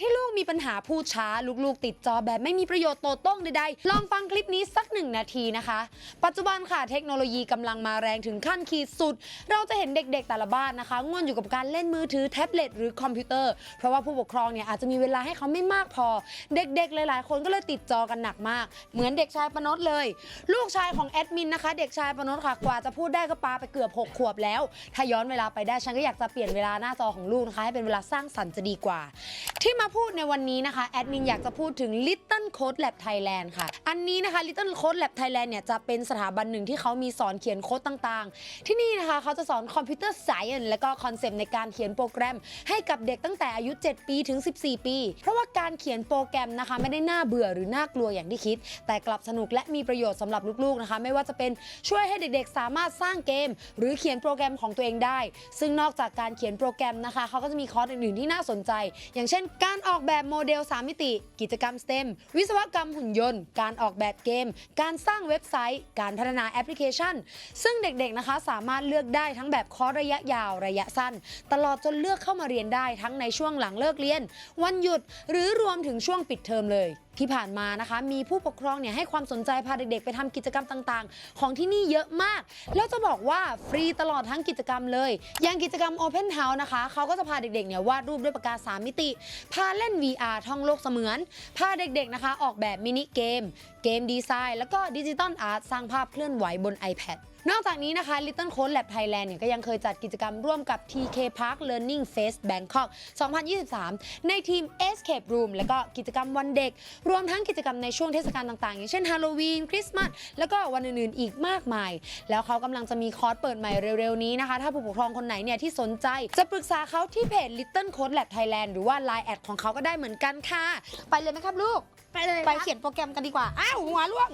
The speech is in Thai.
ที่ลูกมีปัญหาพูดช้า ลูกๆ ติดจอแบบไม่มีประโยชน์โตโต้งใดๆ ลองฟังคลิปนี้สักหนึ่งนาทีนะคะ ปัจจุบันค่ะเทคโนโลยีกำลังมาแรงถึงขั้นขีดสุด เราจะเห็นเด็กๆแต่ละบ้านนะคะง่วนอยู่กับการเล่นมือถือแท็บเล็ตหรือคอมพิวเตอร์ เพราะว่าผู้ปกครองเนี่ยอาจจะมีเวลาให้เขาไม่มากพอ เด็กๆ หลายๆ คนก็เลยติดจอกันหนักมาก เหมือนเด็กชายปนดเลย ลูกชายของแอดมินนะคะเด็กชายปนดค่ะกว่าจะพูดได้ก็ปาไปเกือบหกขวบแล้ว ถ้าย้อนเวลาไปได้ฉันก็อยากจะเปลี่ยนเวลาหน้าจอของลูกนะคะให้เป็นเวลาสร้างสรรค์จะดีกว่าที่มาพูดในวันนี้นะคะ แอดมินอยากจะพูดถึง Little Code Lab Thailand ค่ะ อันนี้นะคะ Little Code Lab Thailand เนี่ยจะเป็นสถาบันหนึ่งที่เขามีสอนเขียนโค้ดต่างๆ ที่นี่นะคะเขาจะสอนคอมพิวเตอร์ Science และก็คอนเซปต์ในการเขียนโปรแกรม ให้กับเด็กตั้งแต่อายุ 7 ปีถึง 14 ปี เพราะว่าการเขียนโปรแกรมนะคะ ไม่ได้น่าเบื่อหรือน่ากลัวอย่างที่คิด แต่กลับสนุกและมีประโยชน์สำหรับลูกๆนะคะ ไม่ว่าจะเป็นช่วยให้เด็กๆ สามารถสร้างเกม หรือเขียนโปรแกรมของตัวเองได้ ซึ่งนอกจากการเขียนโปรแกรมนะคะเขาก็จะมีคอร์สอื่นๆที่น่าสนใจ อย่างเช่นการการออกแบบโมเดล 3 มิติ กิจกรรมสเต็มวิศวกรรมหุ่นยนต์ การออกแบบเกม การสร้างเว็บไซต์ การพัฒนาแอปพลิเคชัน ซึ่งเด็กๆนะคะสามารถเลือกได้ทั้งแบบคอร์สระยะยาวระยะสั้น ตลอดจนเลือกเข้ามาเรียนได้ทั้งในช่วงหลังเลิกเรียน วันหยุดหรือรวมถึงช่วงปิดเทอมเลย ที่ผ่านมานะคะ มีผู้ปกครองเนี่ยให้ความสนใจพาเด็กๆ ไปทำกิจกรรมต่างๆ ของที่นี่เยอะมาก แล้วจะบอกว่าฟรีตลอดทั้งกิจกรรมเลย อย่างกิจกรรม Open House นะคะ เขาก็จะพาเด็กๆเนี่ยวาดรูปด้วยปากกา3มิติ พาเล่น VR ท่องโลกเสมือน พาเด็กๆนะคะ ออกแบบมินิเกม เกมดีไซน์ แล้วก็ดิจิตอลอาร์ตสร้างภาพเคลื่อนไหวบน iPad นอกจากนี้นะคะ Little Code Lab Thailand เนี่ยก็ยังเคยจัดกิจกรรมร่วมกับ TK Park Learning Fest Bangkok 2023 ในทีม Escape Room และก็กิจกรรมวันเด็ก รวมทั้งกิจกรรมในช่วงเทศกาลต่างๆ อย่างเช่นฮาโลวีนคริสต์มาสแล้วก็วันอื่นๆอีกมากมาย แล้วเขากำลังจะมีคอร์สเปิดใหม่เร็วๆนี้นะคะ ถ้าผู้ปกครองคนไหนเนี่ยที่สนใจ จะปรึกษาเขาที่เพจ Little Code Lab Thailand หรือว่า Line แอดของเขาก็ได้เหมือนกันค่ะ ไปเลยไหมครับลูก ไปเลยไปเขียนโปรแกรมกันดีกว่า อ้าวหัวร่วง